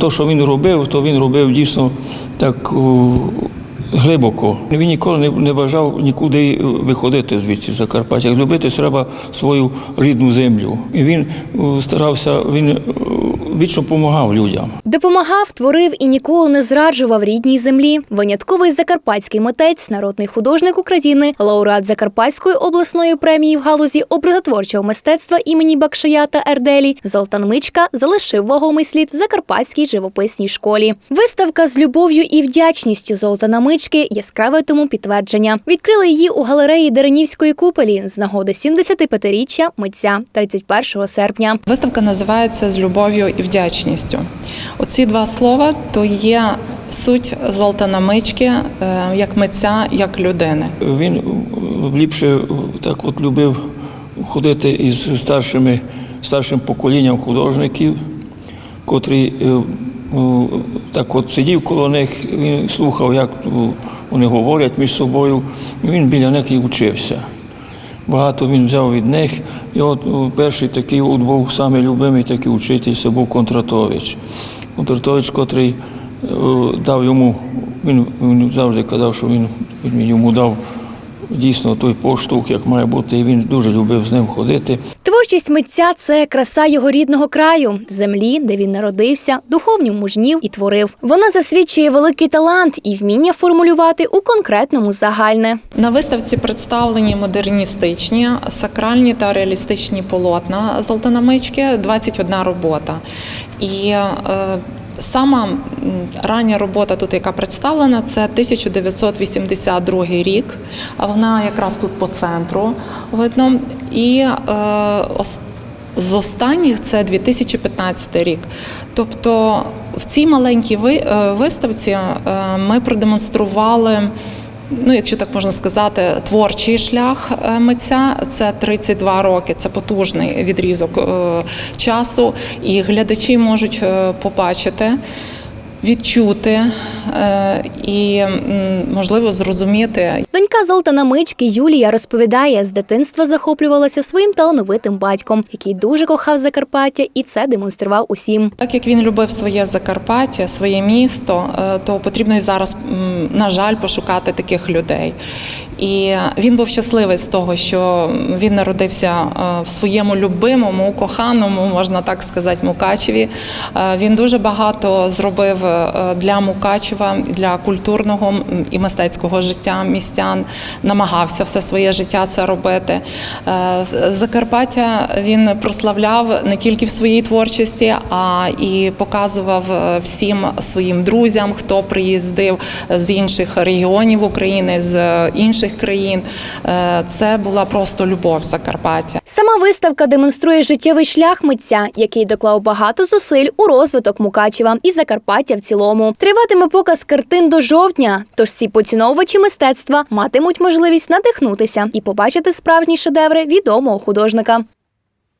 То, що він робив, то він робив дійсно так глибоко. Він ніколи не, бажав нікуди виходити звідси Закарпаття. Любити треба свою рідну землю. І він старався, він о, вічно допомагав людям. Допомагав, творив і ніколи не зраджував рідній землі. Винятковий закарпатський митець, народний художник України, лауреат Закарпатської обласної премії в галузі образотворчого мистецтва імені Бакшая та Ерделі Золтан Мичка залишив вагомий слід в закарпатській живописній школі. Виставка з любов'ю і вдячністю Золтана Мички яскраве тому підтвердження. Відкрили її у галереї Деренівської куполі з нагоди 75-річчя митця 31 серпня. Виставка називається з любов'ю і вдячністю. Оці два слова то є суть Золтана Мички е, як митця, як людини. Він е, ліпше е, так от любив ходити із старшими, старшим поколінням художників, котрі е, так от сидів коло них, він слухав, як вони говорять між собою, він біля них і вчився. Багато він взяв від них. І от перший такий от був самий любимий такий учитель, це був Контратович. Контратович, котрий дав йому, він, він завжди казав, що він, він йому дав дійсно той поштовх, як має бути, і він дуже любив з ним ходити. Творчість митця це краса його рідного краю, землі, де він народився, духовню мужнів і творив. Вона засвідчує великий талант і вміння формулювати у конкретному загальне. На виставці представлені модерністичні, сакральні та реалістичні полотна Золотанамички 21 робота. І е, сама рання робота, тут яка представлена, це 1982 рік. Вона якраз тут по центру видно. І е, з останніх це 2015 рік. Тобто в цій маленькій е, виставці е, ми продемонстрували. Ну, якщо так можна сказати, творчий шлях е, митця. Це 32 роки, це потужний відрізок е, часу, і глядачі можуть е, побачити, відчути е, і можливо зрозуміти, Донька Золтана Мички Юлія розповідає, з дитинства захоплювалася своїм талановитим батьком, який дуже кохав Закарпаття і це демонстрував усім. Так як він любив своє Закарпаття, своє місто, е, то потрібно і зараз, на жаль, пошукати таких людей. І він був щасливий з того, що він народився е, в своєму любимому, коханому, можна так сказати, Мукачеві. Е, Він дуже багато зробив е, для Мукачева, для культурного і мистецького життя містян. Намагався все своє життя це робити. Закарпаття він прославляв не тільки в своїй творчості, а і показував всім своїм друзям, хто приїздив з інших регіонів України, з інших країн. Е, Це була просто любов Закарпаття. Сама виставка демонструє життєвий шлях митця, який доклав багато зусиль у розвиток Мукачева і Закарпаття в цілому. Триватиме показ картин до жовтня, тож всі поціновувачі мистецтва матимуть можливість надихнутися і побачити справжні шедеври відомого художника.